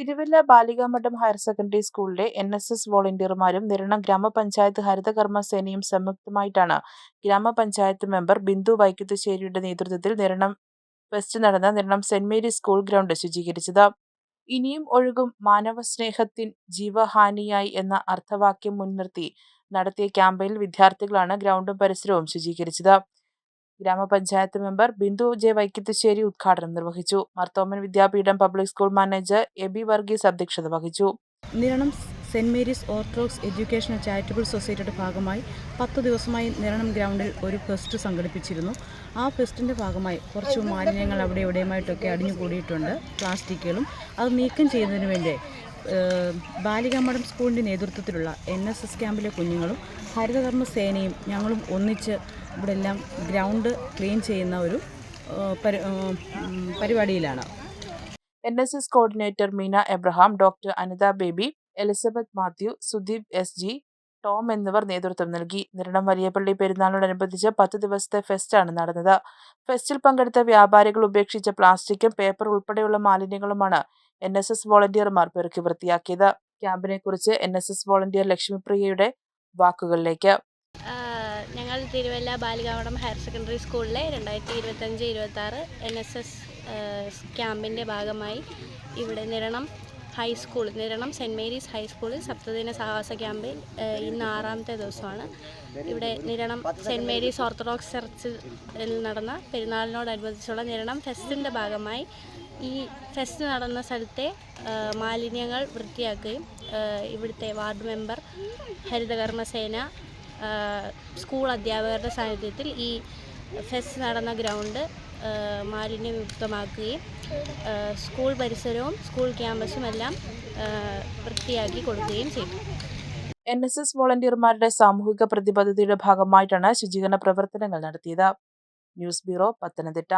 Thiruvalla Balikamadom higher secondary സ്കൂളിലെ N S S വോളണ്ടിയർമാരും നിരണം ഗ്രാമപഞ്ചായത്ത് ഹരിതകർമ്മ സേനയും സംയുക്തമായിട്ടാണ് ഗ്രാമപഞ്ചായത്ത് മെമ്പർ ബിന്ദു വൈക്കത്തുശ്ശേരിയുടെ നേതൃത്വത്തിൽ നിരണം ഫെസ്റ്റ് നടന്ന Niranam saint Mary school ground ശുചീകരിച്ചത്. ഇനിയും ഒഴുകും മാനവസ്നേഹത്തിൻ ജീവഹാനിയായി എന്ന അർത്ഥവാക്യം മുൻനിർത്തി നടത്തിയ ക്യാമ്പയിനിൽ വിദ്യാർത്ഥികളാണ് ഗ്രൗണ്ടും പരിസരവും ശുചീകരിച്ചത്. ഗ്രാമപഞ്ചായത്ത് മെമ്പർ ബിന്ദു ജെ വൈക്കത്തുശ്ശേരി ഉദ്ഘാടനം നിർവഹിച്ചു. Marthoman Vidyapeedom public school manager Aby Varghese അധ്യക്ഷത വഹിച്ചു. Niranam saint Mary's orthodox educational charitable സൊസൈറ്റിയുടെ ഭാഗമായി പത്ത് ദിവസമായി നിരണം ഗ്രൗണ്ടിൽ ഒരു ഫെസ്റ്റ് സംഘടിപ്പിച്ചിരുന്നു. ആ ഫെസ്റ്റിന്റെ ഭാഗമായി കുറച്ച് മാലിന്യങ്ങൾ അവിടെ ഇവിടെയുമായിട്ടൊക്കെ അടിഞ്ഞു കൂടിയിട്ടുണ്ട് പ്ലാസ്റ്റിക്കുകളും അത് നീക്കം ചെയ്യുന്നതിന് വേണ്ടി ബാലികാമഠം സ്കൂളിന്റെ നേതൃത്വത്തിലുള്ള എൻ എസ് എസ് ക്യാമ്പിലെ കുഞ്ഞുങ്ങളും ഹരിതകർമ്മ സേനയും ഞങ്ങളും ഒന്നിച്ച് ഇവിടെ എല്ലാം ഗ്രൗണ്ട് ക്ലീൻ ചെയ്യുന്ന ഒരു പരിപാടിയിലാണ്. N S S coordinator Meena Abraham doctor Anitha Baby Elizabeth Mathew Sudeep S G Tom എന്നിവർ നേതൃത്വം നൽകി. നിരണം വലിയപള്ളി പെരുന്നാളിനോടനുബന്ധിച്ച് പത്ത് ദിവസത്തെ ഫെസ്റ്റാണ് നടന്നത്. ഫെസ്റ്റിൽ പങ്കെടുത്ത വ്യാപാരികൾ ഉപേക്ഷിച്ച പ്ലാസ്റ്റിക്കും പേപ്പർ ഉൾപ്പെടെയുള്ള മാലിന്യങ്ങളുമാണ് എൻ എസ് എസ് വോളണ്ടിയർമാർ പെറുക്കി വൃത്തിയാക്കിയത്. ക്യാമ്പിനെ കുറിച്ച് എൻ എസ് എസ് വോളണ്ടിയർ ലക്ഷ്മിപ്രിയയുടെ വാക്കുകളിലേക്ക്. ഞങ്ങൾ തിരുവല്ല ബാലികാവടം ഹയർ സെക്കൻഡറി സ്കൂളിലെ രണ്ടായിരത്തി ഇരുപത്തഞ്ച് ഇരുപത്താറ് എൻ എസ് എസ് ക്യാമ്പിന്റെ ഭാഗമായി ഇവിടെ Niranam high school Niranam saint Mary's ഹൈസ്കൂളിൽ സപ്തദിന സഹവാസ ക്യാമ്പിൽ ഇന്ന് ആറാമത്തെ ദിവസമാണ്. ഇവിടെ നിരണം സെന്റ് മേരീസ് ഓർത്തഡോക്സ് ചർച്ചിൽ നടന്ന പെരുന്നാളിനോടനുബന്ധിച്ചുള്ള നിരണം ഫെസ്റ്റിന്റെ ഭാഗമായി. ഈ ഫെസ്റ്റ് നടന്ന സ്ഥലത്തെ മാലിന്യങ്ങൾ വൃത്തിയാക്കുകയും ഇവിടുത്തെ വാർഡ് മെമ്പർ ഹരിതകർമ്മസേന സ്കൂൾ അധ്യാപകരുടെ സാന്നിധ്യത്തിൽ ഈ ഫെസ്റ്റ് നടന്ന ഗ്രൗണ്ട് മാലിന്യമുക്തമാക്കുകയും സ്കൂൾ പരിസരവും സ്കൂൾ ക്യാമ്പസും എല്ലാം വൃത്തിയാക്കി കൊടുക്കുകയും ചെയ്തു. എൻ എസ് എസ് വോളണ്ടിയർമാരുടെ സാമൂഹിക പ്രതിബദ്ധതയുടെ ഭാഗമായിട്ടാണ് ശുചീകരണ പ്രവർത്തനങ്ങൾ നടത്തിയത്. News bureau Pathanamthitta.